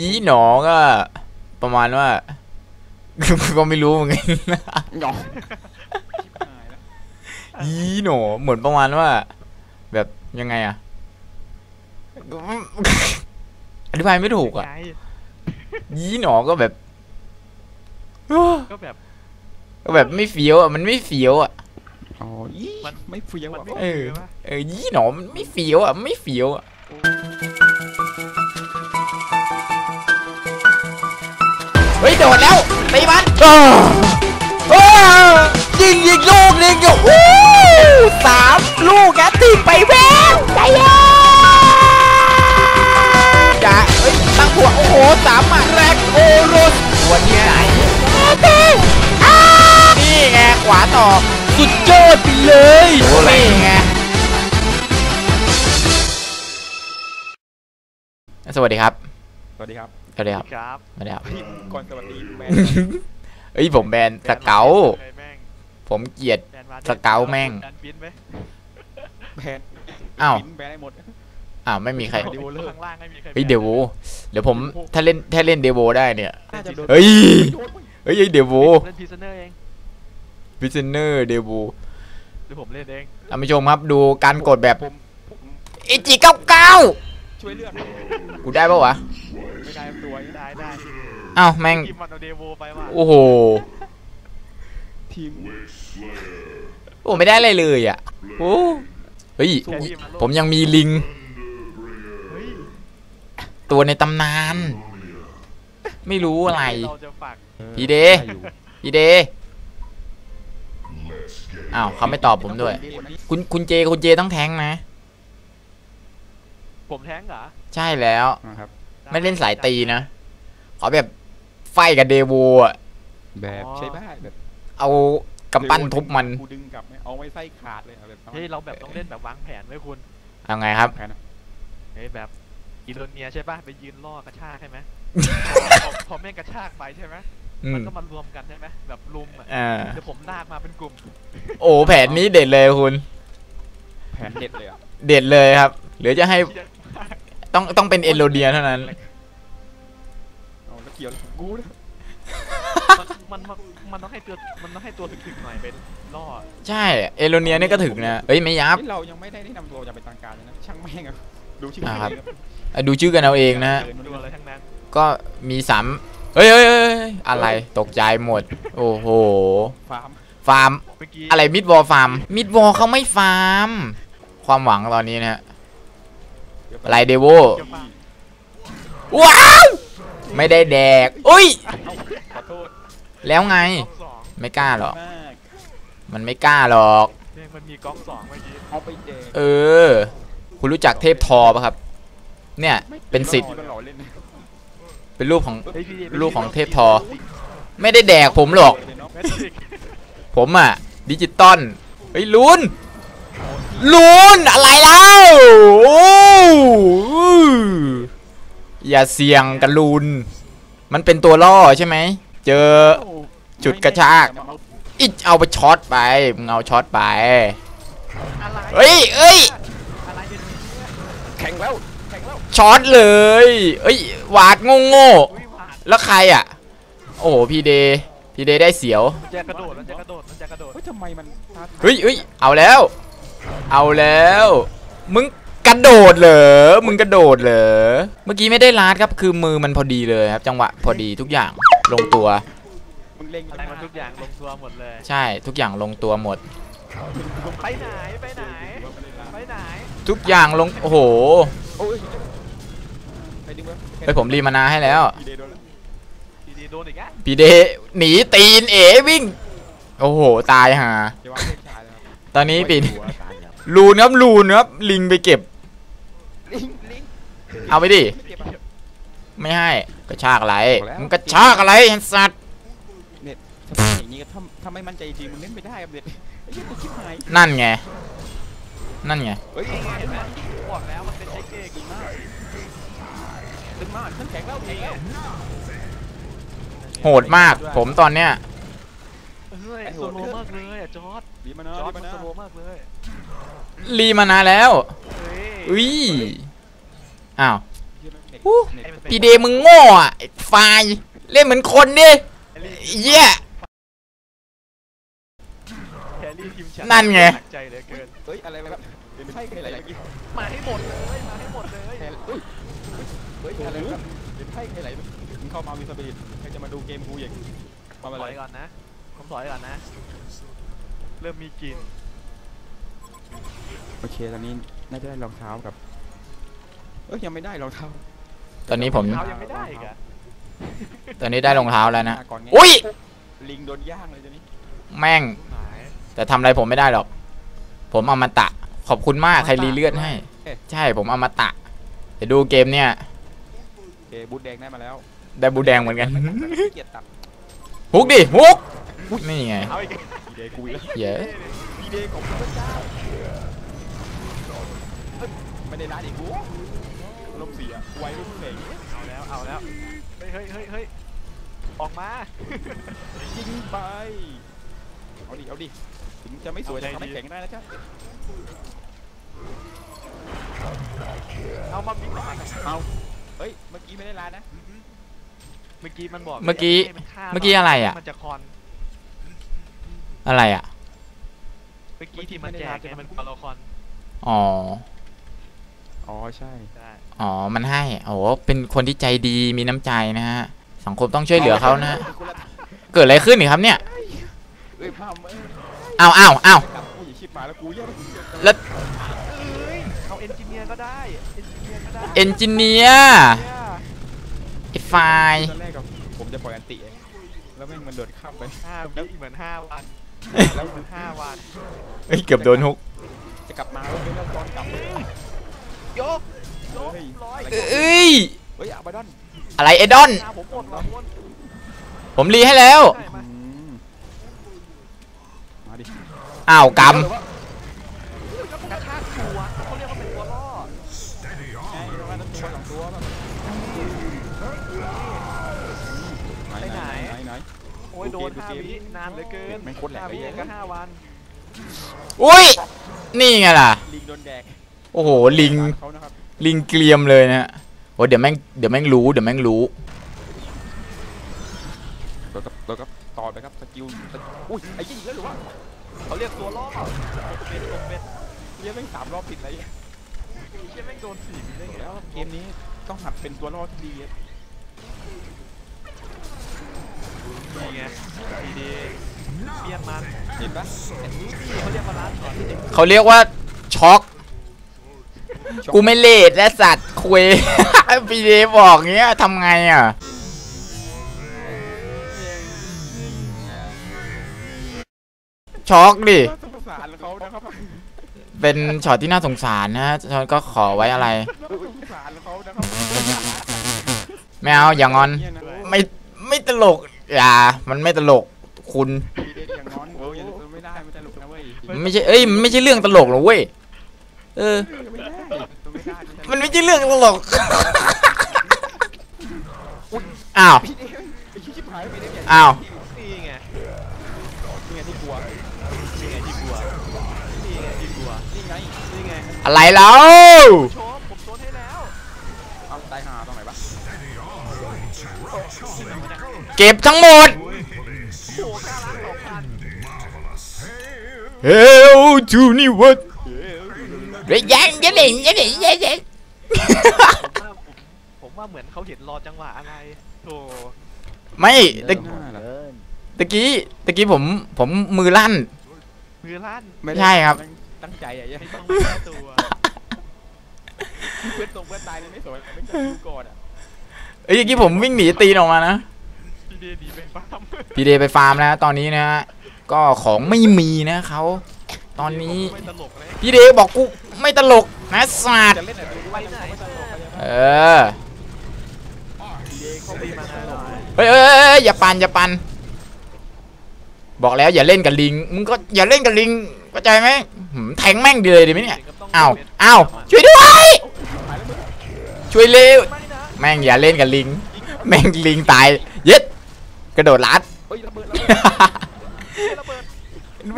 ยีหนอก็ประมาณว่า ก็ไม่รู้เหมือนกันหยอกยีหนอเหมือนประมาณว่า แบบยังไงอะอธิบายไม่ถูกอะไงยีหนอก็แบบก็แบบก็แบบไม่เฟี้ยวอะมันไม่เฟี้ยวอะอ๋ออีไม่เฟี้ยวมันอะไม่เอคืออปะเออยีหนอมันไม่เฟี้ยวอะไม่เฟี้ยวอะ ตีมันอ้าวอ้าวยิงยิงลูกหนึงอยู่อู้สามลูกแกตีไปแววใจเย็นจ้าเฮ้ยตั้งหัวโอ้โหสามหมัดแรกโอโรสหัวที่ไหนนี่ไงขวาต่อสุดยอดไปเลยนี่ไงสวัสดีครับ สวัสดีครับ สวัสดีครับครับสวัสดีครับพี่ก่อนสวัสดีแมนเอ้ยผมแบนสเกลใครแม่งผมเกลียดแบนมาสเกาแม่งแบนปิ้นไหมแมนอ้าวบินแมนได้หมดอ้าวไม่มีใครเดี๋ยวเลิกข้างล่างไม่มีใครเฮ้ยเดโวเดี๋ยวผมถ้าเล่นถ้าเล่นเดโวได้เนี่ยน่าจะโดนเฮ้ยโดนเว้ยเฮ้ยเดโวเล่นพีซเนอร์เองวิซเนอร์เดโวเดี๋ยวผมเล่นเองท่านผู้ชมครับดูการกดแบบผมผมเอจิเก้าเก้าช่วยเลือดกูได้ปะวะ ไม่ได้ตัวได้ได้อ้าวแม่งทีมมันเอาเดโวไปว่ะโอ้โหทีมโอ้ไม่ได้อะไรเลยอะโอ้เฮ้ยแค่ทีมมันโลกผมยังมีลิงเฮ้ยตัวในตำนาน ไม่รู้อะไรเราจะฝากพี่เดพี่เดอ้าวเขาไม่ตอบผมด้วย คุณคุณเจคุณเจต้องแทงนะ ผมแท้งเหรอ ใช่แล้วนะครับ ไม่เล่นสายตีนะ ขอแบบไฟกับเดโวอะแบบใช่บ้าแบบเอากำปั้นทุบมันกูดึงกลับไหมเอาไว้ไส้ขาดเลยเอาแบบเฮ้ยเราแบบต้องเล่นแบบวางแผนไว้คุณเอาไงครับแผนอะเฮ้ยแบบอินโดเนียใช่ป่ะไปยืนล่อกระชากใช่ไหมพอพอแม่งกระชากไปใช่ไหมอืมันมก็มารวมกันใช่ไหมแบบลุมอะอ่าเดี๋ยวผมลากมาเป็นกลุ่มโอ้แผนนี้เด็ดเลยคุณ แผนเด็ดเลยอะเด็ดเลยครับ หรือจะให้ต้องต้องเป็นเอโลเดียเท่านั้นเอาแล้ว เกี่ยวอะไรกับกูเนี่ยมันมันมันมันต้องให้ตัวมันต้องให้ตัวถึกๆหน่อยเป็นล่อใช่เอโลเนียนี่ก็ถึงนะเอ้ยไม่ยับเฮ้ยเรายังไม่ได้แนะนำตัวอย่างเป็นทางการเลยนะช่างแม่งอะดูชื่ออ่าครับเพลงอะอะดูชื่อกันเอาเองนะฮะเดินดูอะไรทั้งนั้นก็มีสามเฮ้ยเฮ้ยเฮ้ยเฮ้ยอะไรตกใจหมด โอ้โหฟาร์มฟาร์มเมื่อกี้อะไรมิดวอลฟาร์มมิดวอลเขาไม่ฟาร์มความหวังตอนนี้นะฮะดี๋ยวอะไรเดโวเกี่ยวปากว้าว ไม่ได้แดก อุ้ยเอ้าขอโทษแล้วไงก๊อกสองไม่กล้าหรอก มากมันไม่กล้าหรอก เนี่ยมันมีก๊อกสองเมื่อกี้เอาไปแดกเออ คุณรู้จักเทพทอปะครับ เนี่ย เป็นสิทธิ์ มันหล่อเล่นนะเป็นรูปของ เฮ้ยพี่ลูกของเทพทอ ไม่ได้แดกผมหรอกเลยเนาะแมทริกผมอะดิจิตอลเฮ้ยลุนลุนอะไรเล่าโอ้ อย่าเสี่ยงกันลุน มันเป็นตัวล่อใช่ไหม เจอจุดกระชาก อิเอาไปช็อตไป มึงเอาช็อตไปอะไรเฮ้ยเอ้ยอะไรกันเนี่ยแข่งแล้วแข่งแล้วช็อตเลย เอ้ยวาดโง่โง่อุ้ยหวาดๆแล้วใครอะ โอ้โห พี่เดย์พี่เดย์ได้เสียวมันจะกระโดดมันจะกระโดดมันจะกระโดด เฮ้ยทำไมมันท้าทายเฮ้ยเฮ้ยเอาแล้ว เอาแล้ว มึง กระโดดเหรอ มึงกระโดดเหรอ เมื่อกี้ไม่ได้ลาดครับ คือมือมันพอดีเลยครับ จังหวะพอดีทุกอย่างลงตัว มึงเล็งอะไรมันทุกอย่างลงตัวหมดเลย ใช่ทุกอย่างลงตัวหมด ไปไหนไปไหนไปไหนทุกอย่างลง โอ้โหโอ้ยไปดึงไว้เฮ้ยผมรีมานาให้แล้วพี่เดย์โดนแล้วดีๆโดนอีกอะพี่เดย์หนีตีนเอ๋วิ่ง โอ้โห ตายห่า เดี๋ยววางเพลงชายแล้วตอนนี้ปีหัวตายแล้ว ลูนครับลูนครับลิงไปเก็บลิงลิง เอาไปดิไม่เก็บอะไม่ให้กระชากอะไรบอกแล้วมึงกระชากอะไรไอ้สัตว์ถ้าเป็นอย่างนี้ก็ถ้าถ้าไม่มั่นใจจริงมึงเล่นไม่ได้ครับเด็ดไอ้เหี้ยกูคิดหายนั่นไง นั่นไง เฮ้ยนี่ไงเห็นไหมบอกแล้วมันเป็นใช้เกกดีมากดึงมาขึ้นแข็งแล้วแข็งแล้วโหดมาก ผมตอนเนี้ยเฮ้ยโซโลมากเลยอะจอร์ดดีมานะจอร์ดดีมัมานนะโซโลมากเลย รีมานานแล้วเฮ้ยอุ้ย อ้าวเหี้ยแม่งเด็กอู้เน็ตมันเป็นพีเดมึงโง่อะไอ้ไฟล์เล่นเหมือนคนดิเหี้ยแครี่ทีมฉันนั่นไงหนักใจเหลือเกินเฮ้ยอะไรวะครับเป็นไพ่ใครอะไรเมื่อกี้มาให้หมดเลยมาให้หมดเลยแคเฮ้ยเฮ้ยอะไรวะเป็นไพ่ใครไหลมึงเข้ามามีสปิริตใครจะมาดูเกมกูอย่างมาถอะไรอยก่อนนะผมถอยก่อนนะ เริ่มมีกลิ่นโอเค ตอนนี้น่าจะได้รองเท้ากับ เอ้ยยังไม่ได้รองเท้าตอนนี้ผม เท้ายังไม่ได้อีกอะตอนนี้ได้รองเท้าแล้วนะ ก่อนไงอุ้ย ลิงโดนย่างเลยตอนนี้แม่ง หายแต่ทำอะไรผมไม่ได้หรอก ผมเอามาตะ ขอบคุณมากใครรีเลือดให้ ใช่ผมเอามาตะเดี๋ยวดูเกมเนี่ย โอเคบูทแดงได้มาแล้วได้บูแดงเหมือนกันเกียรตัดฮุกดิฮุกนี่ไงเอาอีกพีเดย์กูอีกแล้วเหี้ยพีเดย์ของพระเจ้าเอ้ยไม่ได้ร้านอีกกู ลมเสียไว้ลูกเสกเอาแล้วเอาแล้วเฮ้ยเฮ้ยเฮ้ยเฮ้ยออกมายิงไปเอาดิเอาดิถึงจะไม่สวยแต่ทำให้แข็งได้นะจ๊ะเอามาบิ๊กหน่อยเอาเฮ้ยเมื่อกี้ไม่ได้ร้านนะเมื่อกี้มันบอกเมื่อกี้ให้นฆ่าเมื่อกี้อะไรอะมันจะคอนอะไรอะเมื่อกี้ที่มันแจกเนี่ยมันคอนละคอนอ๋อ อ๋อใช่ได้อ๋อมันให้โอ้โหเป็นคนที่ใจดีมีน้ำใจนะฮะสังคมต้องช่วยเหลือเขานะฮะคนละเกิดอะไรขึ้นนี่ครับเนี่ยเอ้ยภาพเอ้ยอ้าวอ้าวอ้าวกลับกูอย่าคิดมาแล้วกูแย่แล้วเอ้ยเอาเอนจิเนียร์ก็ได้เอนจิเนียร์ก็ได้เอนจิเนียร์เนี่ยไอ้ไฟล์ตอนแรกกับผมจะปล่อยอันติเองแล้วแม่งมันโดดข้ามไปห้าวิเหมือนห้าวันแล้วเหมือนห้าวันเฮ้ยเกือบโดนฮุกจะกลับมาแล้วเป็นเรื่องตอนกลับ เลยยกยกเฮ้ยร้อยอะไรเอ้ยเฮ้ยอาบาดอนอะไรไอดอน หน้าผมหมดแล้ววนผมรีให้แล้ว ได้มาอืมมาดิอ้าวกกระชากชัวเขาเรียกว่าเป็นตัวล่อไงประมาณนั้นตัวสองตัวแบบไหนไหนไหนไหน โอ้ยโดนห้าวินานเหลือเกินแม่งโคตรแหลกห้าวิเลย เองก็ห้าวันำอุ้ย นี่ไงล่ะ ลิงโดนแดก โอ้โหลิงเขานะครับลิงเกลียมเลยนะฮะโอ้เดี๋ยวแม่งเดี๋ยวแม่งรู้เดี๋ยวแม่งรู้เราก็เราก็ต่อไปครับสกิลสกิลอุ้ยไอ้ยี่แล้วหรือวะเขาเรียกตัวล่อตกเป็นตกเป็นเรียกแม่งสามรอบติดเลยเชี่ยแม่งโดนสี่ได้ไงแล้วเกมนี้ต้องหัดเป็นตัวรอที่ดีนี่ไงดีดีเปลี่ยนมันเห็นปะเขาเรียกว่าร้านก่อนเขาเรียกว่าช็อก กูไม่เลดและสัตว์คุยพีเดบอกเงี้ยทำไงอะช็อกดิสงสารเขานะครับเป็นช็อตที่น่าสงสารนะฮะฉันก็ขอไว้อะไรสงสารเขานะครับไม่เอาอย่างอนเนี่ยนะไม่ไม่ตลกอย่ามันไม่ตลกคุณมีเด็กอย่างงอนโอ้ยไม่ได้ไม่ได้หลกนะเว้ยมันไม่ใช่เอ้ยมันไม่ใช่เรื่องตลกหรอกเว้ยเออไม่ได้ไม่ได้ไม่ได้มันไม่ใช่เรื่องตลกอ้าว พี่เด็กไอ้ชิบหายไปเด็กเนี่ยอ้าว นี่ไงนี่ไงที่กลัวนี่ไงที่กลัวนี่ไงที่กลัวนี่ไงนี่ไงอะไรแล้วชมผมโซนให้แล้วเอาตายหาตรงไหนปะเก็บทั้งหมดโอ้โหกล้าล้างสองพันเฮลจูนี่วัดเรียยังยังยังยังยังยัง ผมว่าเหมือนเขาเห็นรอจังหวะอะไรโธ่ไม่ตะหน้ตะกี้ตะกี้ผมผมมือลั่น มือลั่นไม่ใช่ครับ ตั้งใจอะยังไม่ต้องแก้ตัวเพื่อนตรงเพื่อนตายเลยไม่สนไม่ต้อดูก่อนอะเอ้ยตะกี้ผมวิ่งหนีตีนออกมานะพีเดดีไปปั๊มพีเดย์ไปฟาร์มแล้วตอนนี้นะฮะก็ของไม่มีนะเขา ตอนนี้ไม่ตลกเลยพี่เดย์บอกกูไม่ตลกนะสัตว์จะเล่นอะไรดูว่ายังไม่ตลกเลยเออพี่เดเขาดีมาหน่อยเฮ้ยเอ้ยเอ้ยเอ้ยอย่าปันอย่าปันบอกแล้วอย่าเล่นกับลิงมึงก็อย่าเล่นกับลิงเข้าใจไหมหืมแทงแม่งดีเลยดีไหมเนี่ยอ้าวอ้าวช่วยด้วยช่วยเร็วไม่นะแม่งอย่าเล่นกับลิง แม่งลิงตายเย็ดกระโดดลัด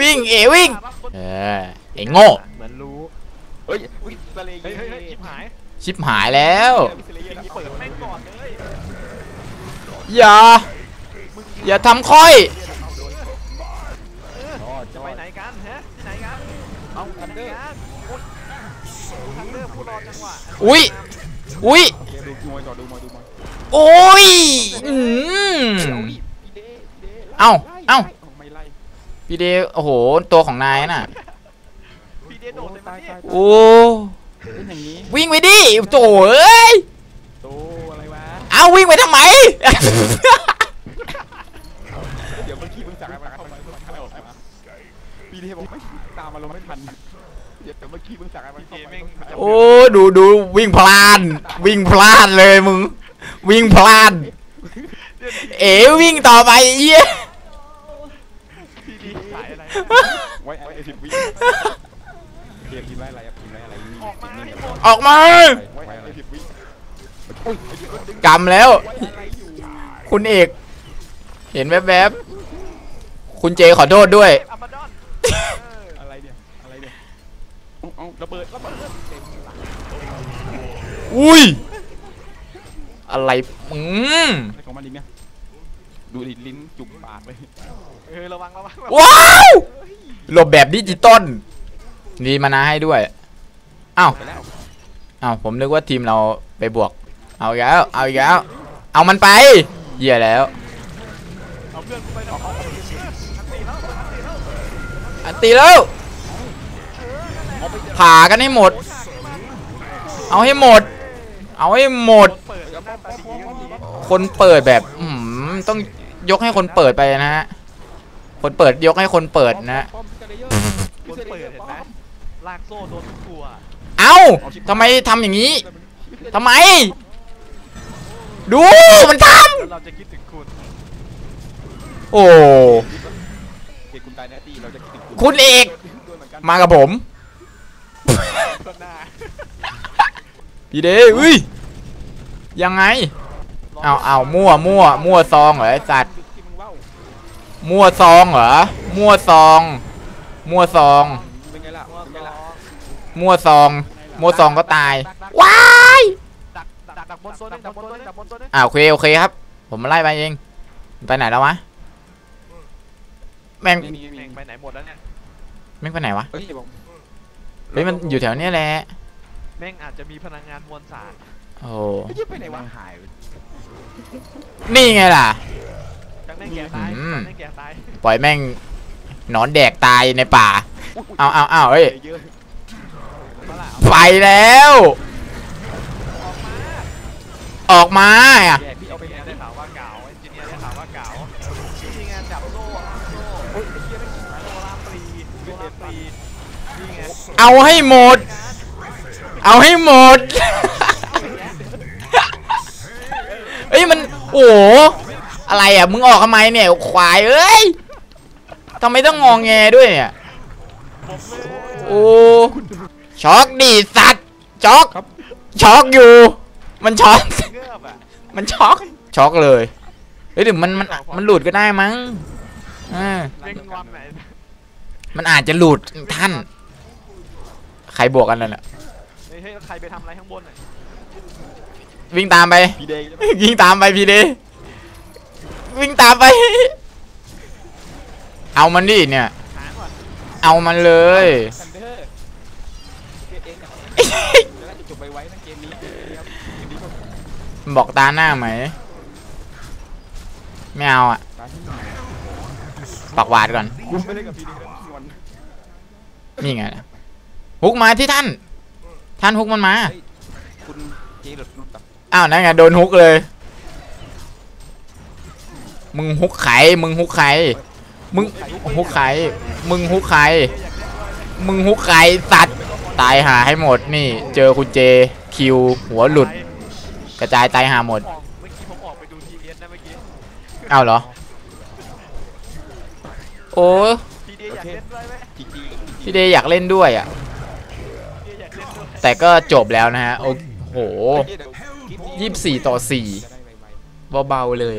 วิ่งเอวิ่งปั๊บคนเออไอ้โง่เหมือนรู้เฮ้ยอุ้ยทะเลเฮ้ยเฮ้ยเฮ้ยชิบหายชชิบหายแล้วพิเศษเลยยิงนะเปิดแม่งก่อนเลยอย่าอย่าทำค่อยอ๋อจะไปไหนกันฮะที่ไหนกันเอาทันเดอร์กันโอ๊ยดูทางเดิมกูรอจังหวะอุ๊ยอุ้ยโอเคดูมวยต่อดูมวยดูมวยโอ้ยอืมเอาดิพี่เดพี่เดไล่เอ้า พี่เดโอ้โห ตัวของนายน่ะ พี่เดโดดเลยมาเนี่ยโอ้เป็นอย่างนี้วิ่งไปดิโถ่เอ้ยโตอะไรวะ เอาวิ่งไปทำไม เดี๋ยวเมื่อกี้มึงสั่งอะไรมาเข้ามาเข้ามาออกมาพี่เดบอกไม่ตามมาลงไม่ทัน เดี๋ยวเมื่อกี้มึงสั่งอะไรมาเข้ามาโอ้ดูดูวิ่งพลาน วิ่งพลานเลยมึง วิ่งพลาน เอ๋วิ่งต่อไปเอี้ยพี่ดีสายอะ ไรไว้ไว้ไอ้สิบวิเกมทีมไว้อะไรครับทีมไว้อะไรนี่ออกมาให้หมดออกมาไว้ไว้สิบวิโอ้ยไอ้เดี๋ยวดึงกำแล้วไว้อะไรอยู่คุณเอก เห็นแวบๆ คุณเจขอโทษด้วยอับดอนเอออะไรเนี่ย อะไรเนี่ยเอาเอาระเบิดระเบิดเต็มหลังอุ้ย อะไร อืมอะไรของมันดิเนี่ยดูดิลิ้นจุกปากเลย เออระวังระวังระวังว้าวหลบแบบดิจิตอลมีมานาให้ด้วยอ้าวไปแล้วอ้าวผมนึกว่าทีมเราไปบวก เอาอีกแล้วเอาอีกแล้วเอามันไปเหี้ยแล้วเอาเพื่อนกูไปนะเอาอันตีแล้วอันตีแล้วอันตีแล้วผ่ากันให้หมด เอาให้หมด เอาให้หมด เปิดหน้าตาดีก็ดีคนเปิดแบบอืมต้องยกให้คนเปิดไปนะฮะ คนเปิดยกให้คนเปิดนะป้อมพิกาเดเยอร์คนเปิดเห็นไหมลากโซ่โดนทุกตัวเอ้าทำไมทำอย่างนี้ทำไม ดูมันทแล้วเราจะคิดถึงคุณำโอ้เกตคุณตายแน่ตีเราจะคิดถึงคุณเอกด้วยเหมือนกันมากับผมต้นหน้าพี่เดอุ้ยยังไงเอาเอามั่วมั่วมั่วซองเหรอไอสัตว์ที่มึงว่าว มั่วซองเหรอ มั่วซอง มั่วซอง เป็นไงล่ะมัวเป็นไงซอล่ะงมั่วซอง มั่วซองก็ตาย ว้ายดักดักดักบนตัวนึงดักบนตัวนึงดักบนตัวนึงอ่าโอเคโอเคครับ ผมมาไล่ไปเอง ไปไหนแล้ววะ แม่งนี่นี่แม่นี่งไปไหนหมดแล้วเนี่ย แม่งไปไหนวะ เฮ้ยบอกเฮ้ยมันอยู่แถวเนี้ยแหละ แม่งอาจจะมีพลังงานมวลสารโอ้ไอ้เหี้ยไปไหนวะหาย นี่ไงล่ะจัง แม่งแก่ตายอืมจังแม่งแก่ตายปล่อยแม่งหนอนแดกตายในป่า เอาเอาเอาเฮ้ยเยอะมาละไปแล้ว ออกมาอะแย่พี่เอาไปเอนจิเนียแย่ร์ได้ข่าวว่าเก่าเอนจิเนียร์ได้ข่าวว่าเก่านี่ไงจับโซ่อะโซ่โอ้ยไอ้เหี้ยไม่กินโซลาร์ปรีโซลาร์ปรีนี่ไงเอาให้หมด เอาให้หมดเอ้ยมัน โอ้โห อะไรอะมึงออกทำไมเนี่ยควายเอ้ยทำไมต้องงองแงด้วยเนี่ยโอ้ช็อกดิสัตว์ช็อกช็อกอยู่ มันช็อกเงือบอะมันช็อกช็อกเลยเฮ้ยหรือมันมันมันหลุดก็ได้มั้งอ่าเร่งงอนไหนมันอาจจะหลุดท่าน ใครบวกกันนั่นแหละเฮ้ยใครไปทำอะไรข้างบนน่ะวิ่งตามไปพี่เดย์วิ่งตามไปพี่เด วิ่งตามไป เอามันดิเนี่ย หางว่ะเอามันเลยทันเดอร์เกตเองกับจะได้จบไปไว้นะเกมนี้ครับเกมนี้ก็บอกตาหน้าไหม ไม่เอาอะตายที่ไหนปากหวาดก่อน กูไม่ได้กับพี่เดย์แล้วงอนนี่ไงนะฮุกมาที่ท่าน ท่านฮุกมันมา คุณเจหลุดหลุดแบบอ้าวนั่นไงโดนฮุกเลย มึงฮุกไข่มึงฮุกไข่มึงฮุกไข่มึงฮุกไข่มึงฮุกไขสัตว์ตายหาให้หมดนี่ เจอคุณเจคิวหัวหลุด กระจายตายหาหมดเมื่อกี้ผมออกไปดูทีเอสนะเมื่อกี้เอาเหรอ โอ้พี่เดียอยากเล่นด้วยไหมจีจีพี่เดย์อยากเล่นด้วยอะแต่ก็จบแล้วนะฮะ โอ้โหยี่สิบสี่ต่อสี่เบาๆเลย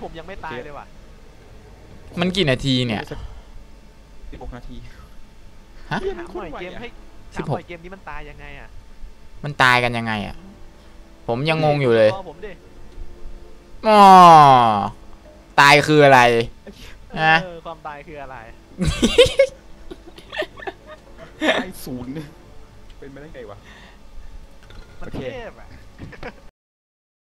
เฮ้ยผมยังไม่ตายเลยว่ะมันกี่นาทีเนี่ย สิบหกนาทีฮะถามหน่อยเกมให้สิถามบหหกน่อยเกมนี้มันตายยังไงอะมันตายกันยังไงอะ ผมยังงงอยู่เลยรอผมดิอ๋อตายคืออะไร ฮะ เออความตายคืออะไร ไอ้ศูนย์เนี่ยเป็นไปได้ไงวะ มันโอเค เทพอะ